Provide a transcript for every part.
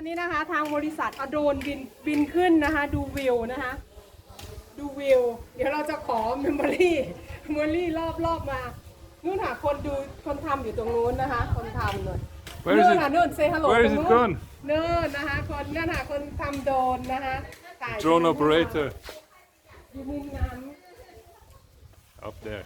อนนี้นะคะทางบริษัทเอาโดรนบินบินขึ้นนะคะ ดูวิวนะคะ ดูวิว เดี๋ยวเราจะขอเมมโมรี่เมมโมรี่รอบรอบมานู่นค่ะคนดูคนทำอยู่ตรงนู้นนะคะ คนทำเลย Where is นู่น it? ค่ะนู่นเซฮัลโหล Where ต is รง it นู้น gone? นู่นนะคะ คนนั่นค่ะคนทำโดรนนะคะถ่าย Drone operator อยู่มุมนั้น up there.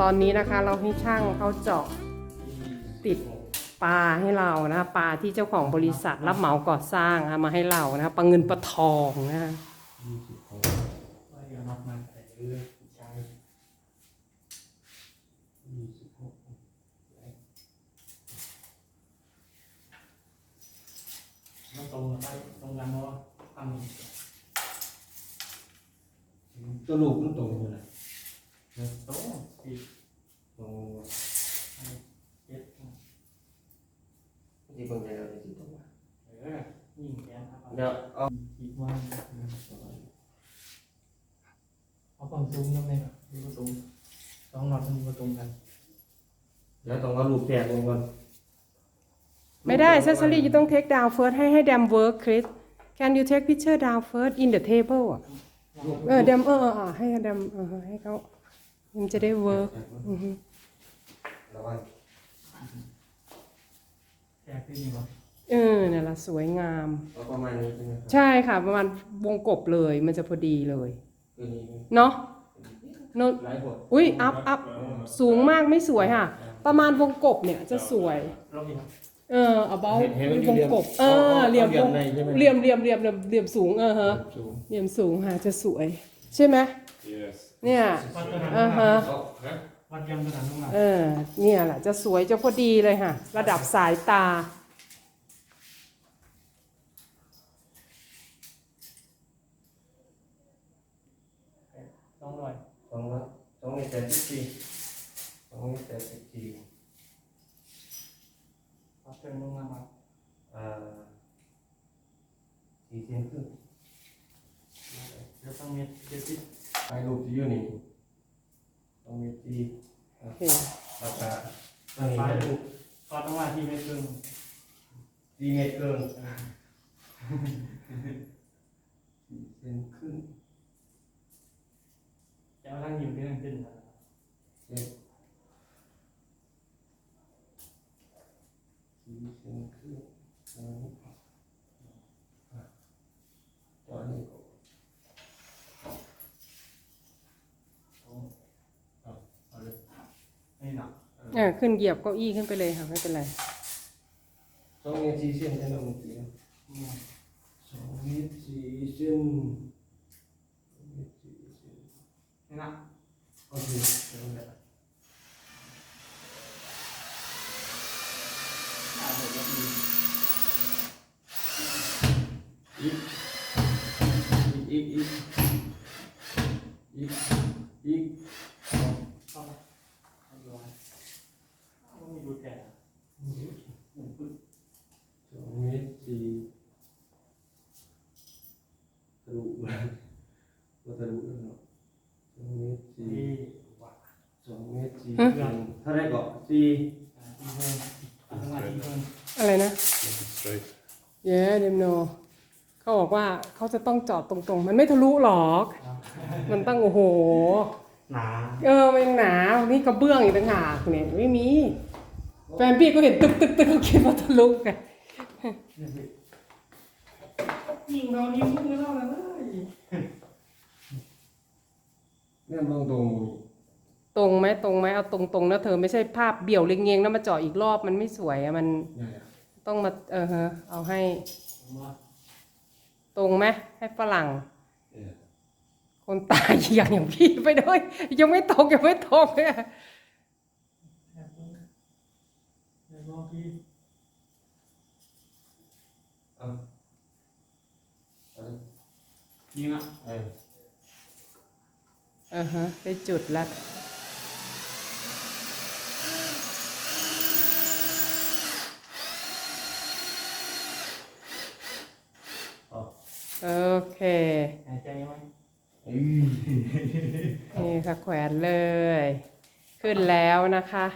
ตอนนี้นะคะ เราให้ช่างเขาเจาะติดปลาให้เรานะปลาที่เจ้าของบริษัทรับเหมาก่อสร้างเอามาให้เรานะปลาเงินปลาทองนะยี่สิบหกว่าอย่านับมาแต่เรื่องกันตรงไปตรงกันเนาะทำตัวลูกมันตรงอยู่นะตรงสิตรงเจ็ด ที่เบิ่งใจเราจะติดตรงว่า เออยิ่งแกนครับ เดี๋ยวเอาคิดว่าเอาความสูงยังไงครับดูประตูต้องนอนมันประตูกัน เดี๋ยวต้องเอาลูกแตกลงก่อนไม่ได้เซซ o รี่จะต้อง take down first ให้ให้ dam work Chris can you take picture down first in the table อะเออ dam เออเออเออให้ dam เออให้เขามันจะได้ work อือฮึระวังแกขึ้นอยู่ป่ะ เออเนี่ยละสวยงาม เอาประมาณนี้ใช่ไหมครับใช่ค่ะ ประมาณวงกบเลยมันจะพอดีเลยคือนี้เนาะโนหลายบทอุ้ยอัพอัพสูงมากไม่สวยค่ะ ประมาณวงกบเนี่ยจะสวย รอบนี้ครับ เออ about เห็นเห็นมันอยู่วงเหลี่ยมกบเออเหลี่ยมเหลี่ยมในใช่ไหม เหลี่ยมเหลี่ยมเหลี่ยมเหลี่ยมเหลี่ยมสูงเออฮะสูงเหลี่ยมสูงค่ะจะสวย ใช่ไหม Yes. เนี่ย วัดกระดานอ่าฮะ เอาฮะวัดยำกระดานลงมาเออเนี่ยแหละจะสวยจะพอดีเลยค่ะ ระดับสายตา ต้องร้อย สองร้ อยสองเมตรแปดสิบสี่สองเมตรแปดสิบสี่วัดเติมลงมาครับอ่าสี่เซนครึ่งเดี๋ยวต้องเม็ดเจ็ดสิบถ่ายรูปที่อยู่นี่สองเมตรสี่โอเคแล้วก็ตอนนี้จะถูกก็ต้องว่าที่เม็ดครึ่งสี่เมตรเกินสี่เซนครึ่ง จะมาตั้งอยู่ที่นั่นขึ้นนะเจ็ดสี่เซนครึ่งสองอะตอนนี้ก็เอาเลยนี่หนักเออขึ้นเหยียบเก้าอี้ขึ้นไปเลยค่ะ ไม่เป็นไรสองเมตรสี่เซนใช่ไหมเมื่อกี้สองเมตรสี่เซนสองเมตรสี่เซน นี่หนัก โอเคเดี๋ยวนะอ่าเดี๋ยวดีอีกอีกอีกอีกอีกเข้าไปเอาดูไว้ต้องมีดูแก่สองเมตรสี่ทะลุก็ทะลุแล้วเนาะ มตรสี่ที่ว่าสองเมตรสี่เท่าไรก็สี่อ่าที่เพิ่มเอาต้องว่าที่เพิ่มอะไรนะ straight. เย้เดมโนเขาบอกว่าเขาจะต้องจอดตรงๆ มันไม่ทะลุหรอก มันตั้งโอ้โห หนาเออมันยังหนานี่กระเบื้องอีกต่างหากเนี่ยไม่มีแฟนพี่ก็เห็นตึกตึกตึกเขาคิดว่าทะลุกันยิงเรานิ้วมือเราเลย เนี่ยมองตรงตรงไหมตรงไหมเอาตรงๆนะเธอไม่ใช่ภาพเบี่ยวเรียงๆแล้วมาเจาะอีกรอบมันไม่สวยอะมันเนี่ยต้องมาเออฮะเอาให้ตรงไหมให้ฝรั่ง เนี่ยคนตายอย่างอย่างพี่ไปด้วยยังไม่ตกยังไม่ตกเลยเดี๋ยวรอพี่เอาเอายิงอะเออเออฮะได้จุดแล้วเอาโอเคหายใจไหมอืมนี่ค่ะแขวนเลย ขึ้นแล้วนะคะ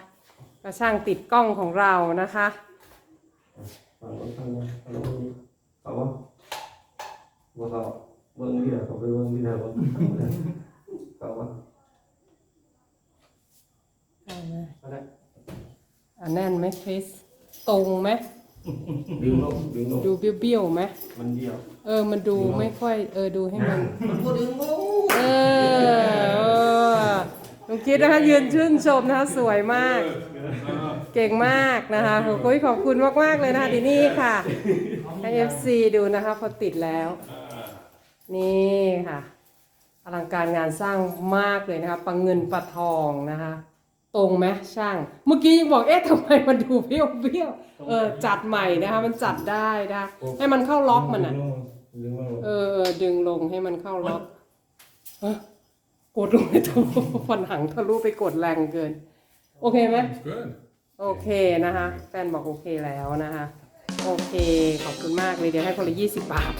ก็ช่างติดกล้องของเรานะคะฟังฟังฟังฟังนี้เอาวะบ่เอาเบิ่งนี่แหละเขาไปเบิ่งนี่แหละบ่ เอาวะเอาไหมก็ได้อะแน่นไหมคริสตรงไหมดึงลงดึงลงดูเบี้ยวๆไหมมันเดียวเออ มันดูไม่ค่อย เออดูให้มัน มันบ่ดึงลงเออเออเอลุงกิ๊ดนะคะยืนชื่นชมนะคะสวยมาก เก่งมากนะคะขอบคุณขอบคุณมากๆเลยนะคะดีนี่ค่ะให้ FC ดูนะคะพอติดแล้ว นี่ค่ะ อลังการงานสร้างมากเลยนะคะปลาเงินปลาทองนะคะ ตรงไหมช่าง เมื่อกี้ยังบอกเอ๊ะทำไมมันดูเบี้ยวเบี้ยวๆเออจัดใหม่นะคะ มันจัดได้นะคะให้มันเข้าล็อกมันอะดึงมาลงเออเออดึงลงให้มันเข้าล็อกเอ้อกดลงไปทะลุฟันหังทะลุไปกดแรงเกิน โอเคไหม Good. โอเคนะคะ แฟนบอกโอเคแล้วนะคะ โอเค ขอบคุณมากเลยเดี๋ยวให้คนละยี่สิบบาท